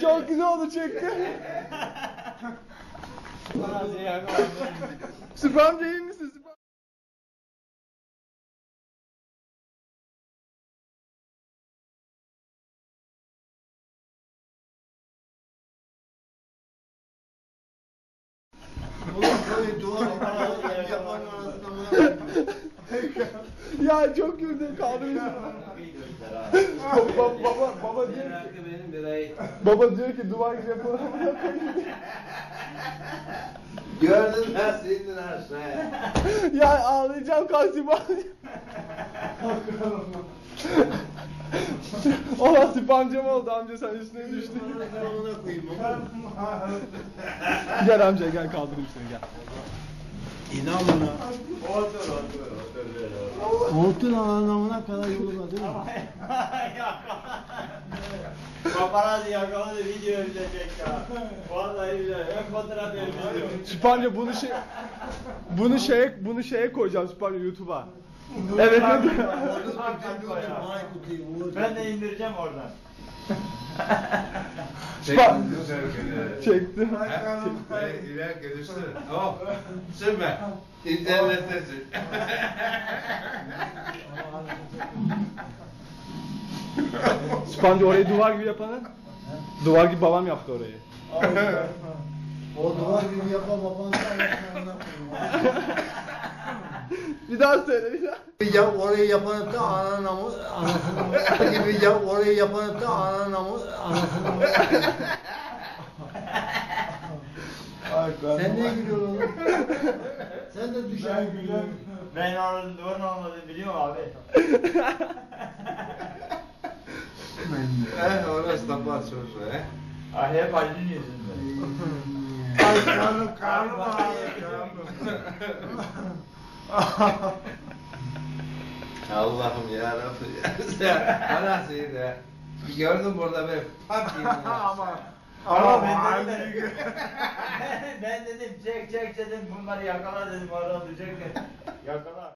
Çok güzel oldu çekti. Spam değil misin? Spam? Oğlum böyle duvar yapan arasında Ya çok güldüm kaldırmışım. baba, baba, baba diyor ki, baba diyor ki duvar gibi yapalım. Gördün mü sildin aşağıya. ya ağlayacağım kalsiyum ağlayacağım. Oha spamcam oldu amca sen üstüne düştün. Ona koyayım. gel amca gel kaldırayım seni gel. İnan bana. Otur otur Oltun anlamına kadar yolu değil mi? Paparazzi yakaladı video izleyecek ya. Vallahi billahi. Ön fotoğraf elbise. Spamca bunu şey bunu şeye bunu şeye koyacağım Spamca YouTube'a. Evet. Ben de indireceğim oradan. Spam. Çekti. Çektim. İler gelirse. Oh. Sürme. İnternette sür. Spamca orayı duvar gibi yapanı. Duvar gibi babam yaptı orayı. O duvar gibi yapan babanın anlamına Bir daha söyle bir daha. Ya orayı yapanı da ananın namı anasını gibi ya orayı yapanı da ananın namı anasını Sen niye gülüyorsun oğlum? Sen de düşen gülüyorsun. Ben oranın duvarın olmadığını biliyorum abi. Eh, orası da var çocuğu. Eh. Ah hep Ali'nin yüzünden. Ay karnım karnım Allah'ım ya Rabbi. ya. Anası de. Gördüm burada böyle pat gibi. Ama ama ben dedim, ben dedim çek çek dedim bunları yakala dedim oradan düşecek Yakala.